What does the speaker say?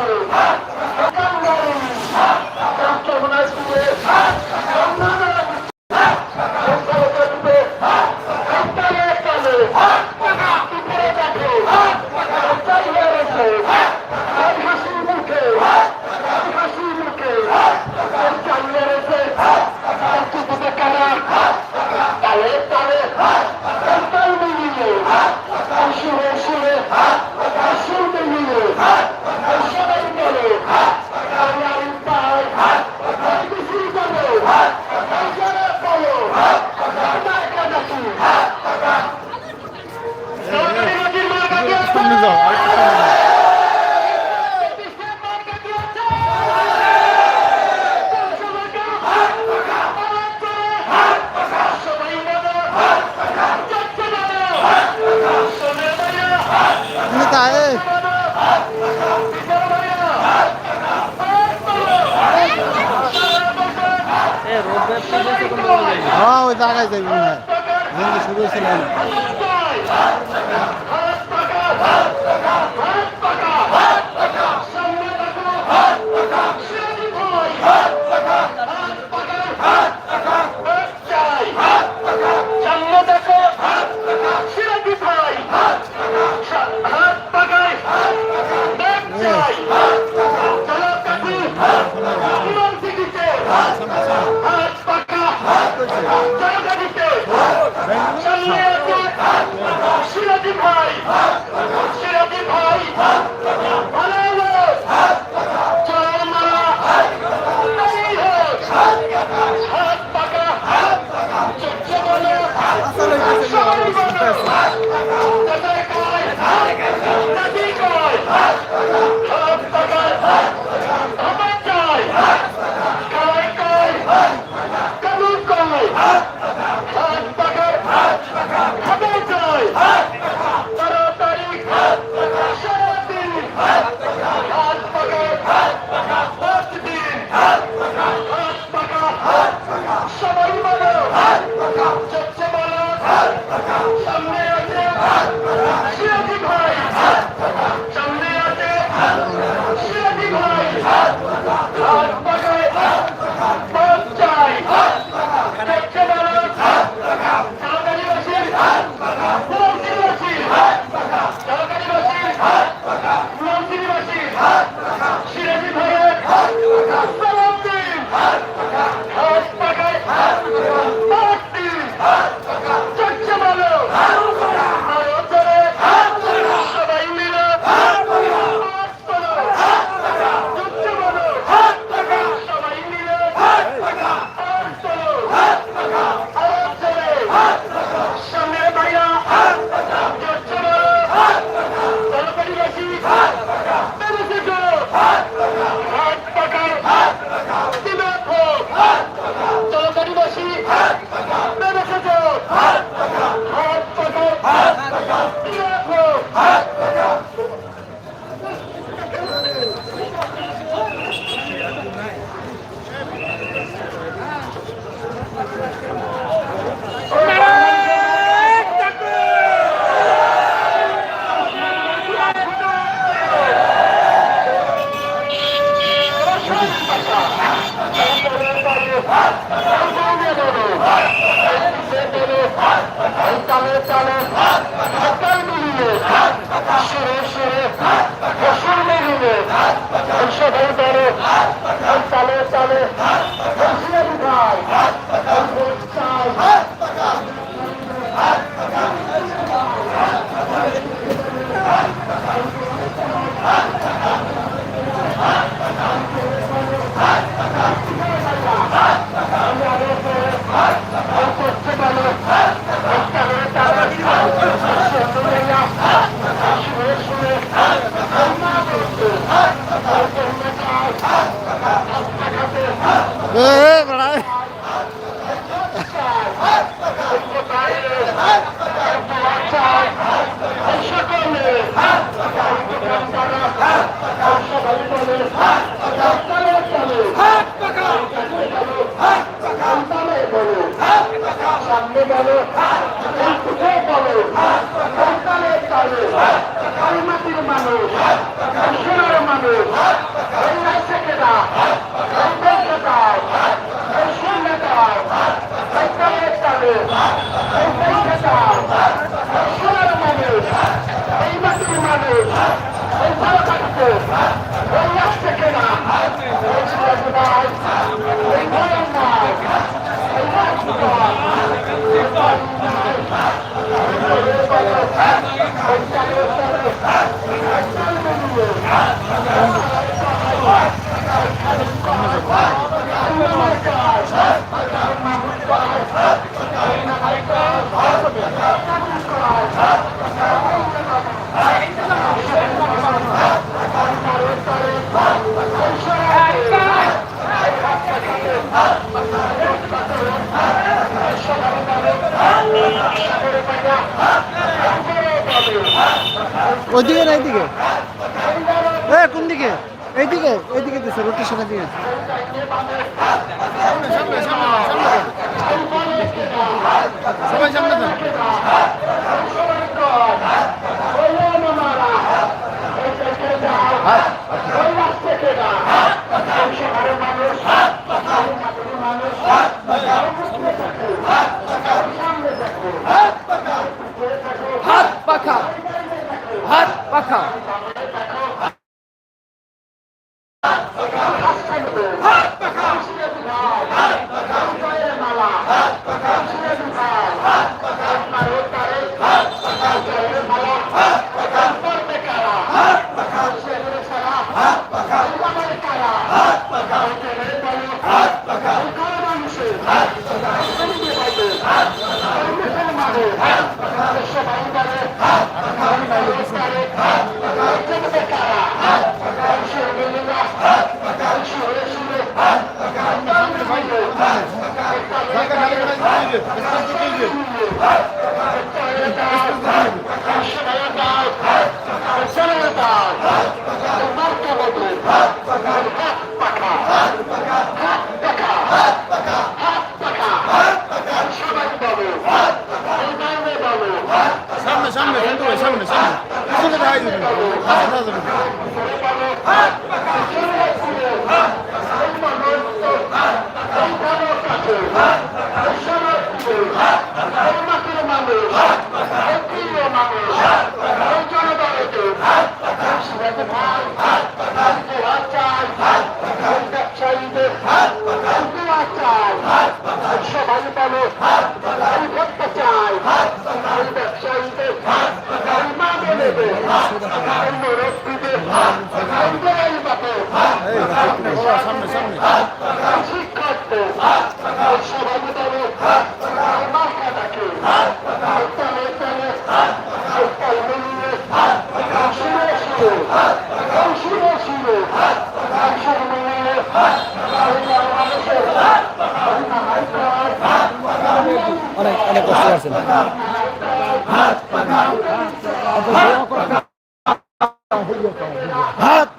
মারো হ্যাঁ ওই জায়গায় যাই মনে হয় শুরু হয়েছে হ্যাঁ। হয়েছে তালে তালে সরে সরে সামনে বলো কোথায় বলো হাত ওদিকে না এইদিকে হ্যাঁ কোন দিকে এইদিকে এইদিকে দিছে রোটেশনে দিয়ে সবাই সামনে হাত পাখা হাত Come on. সামনে সামনে অনেক অনেক কষ্ট আছে হাত